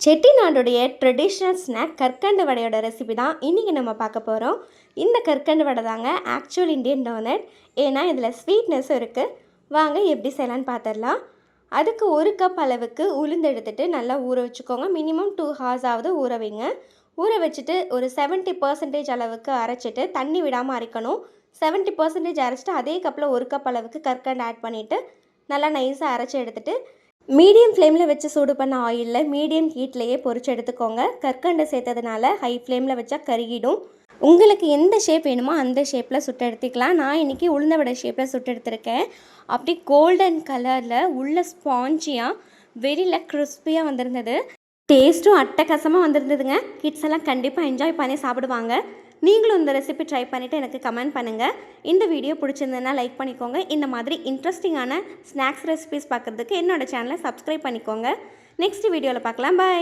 செட்டிநாடுடைய traditional snack கற்கண்டு வடையோட recipe தான் இன்றைக்கி நம்ம பார்க்க போகிறோம் இந்த கற்கண்டு வடை தாங்க ஆக்சுவல் இண்டியன் டோனட் ஏன்னா இதில் ஸ்வீட்னஸும் இருக்குது வாங்க எப்படி செய்யலான்னு பார்த்துடலாம். அதுக்கு ஒரு கப் அளவுக்கு உளுந்து எடுத்துட்டு நல்லா ஊற வச்சுக்கோங்க. மினிமம் டூ ஹார்ஸ் ஆகுது ஊற வைங்க. ஊற வச்சுட்டு ஒரு 70% பர்சன்டேஜ் அளவுக்கு அரைச்சிட்டு தண்ணி விடாமல் அரைக்கணும். 70% பர்சன்டேஜ் அரைச்சிட்டு அதே கப்பில் ஒரு கப் அளவுக்கு கற்கண்டு ஆட் பண்ணிவிட்டு நல்லா நைஸாக அரைச்சி எடுத்துகிட்டு மீடியம் ஃப்ளேமில் வச்சு சூடு பண்ண ஆயிலில் மீடியம் ஹீட்லேயே பொறிச்சு எடுத்துக்கோங்க. கற்கண்டு சேர்த்ததுனால ஹை ஃப்ளேமில் வச்சா கருகிடும். உங்களுக்கு எந்த ஷேப் வேணுமோ அந்த ஷேப்பில் சுட்டு எடுத்துக்கலாம். நான் இன்றைக்கி உளுந்த வடை ஷேப்பில் சுட்டு எடுத்திருக்கேன். அப்படி கோல்டன் கலரில் உள்ள ஸ்பாஞ்சியாக வெளியில் கிறிஸ்பியாக வந்திருந்தது. டேஸ்ட்டும் அட்டகாசமாக வந்திருந்ததுங்க. கிட்ஸ் எல்லாம் கண்டிப்பாக என்ஜாய் பண்ணி சாப்பிடுவாங்க. நீங்களும் இந்த ரெசிபி ட்ரை பண்ணிவிட்டு எனக்கு கமெண்ட் பண்ணுங்கள் இந்த வீடியோ பிடிச்சிருந்ததுன்னா லைக் பண்ணிக்கோங்க. இந்த மாதிரி இன்ட்ரெஸ்டிங்கான ஸ்நாக்ஸ் ரெசிபிஸ் பார்க்குறதுக்கு என்னோடய சேனலை சப்ஸ்கிரைப் பண்ணிக்கோங்க. நெக்ஸ்ட் வீடியோவில் பார்க்கலாம். பாய்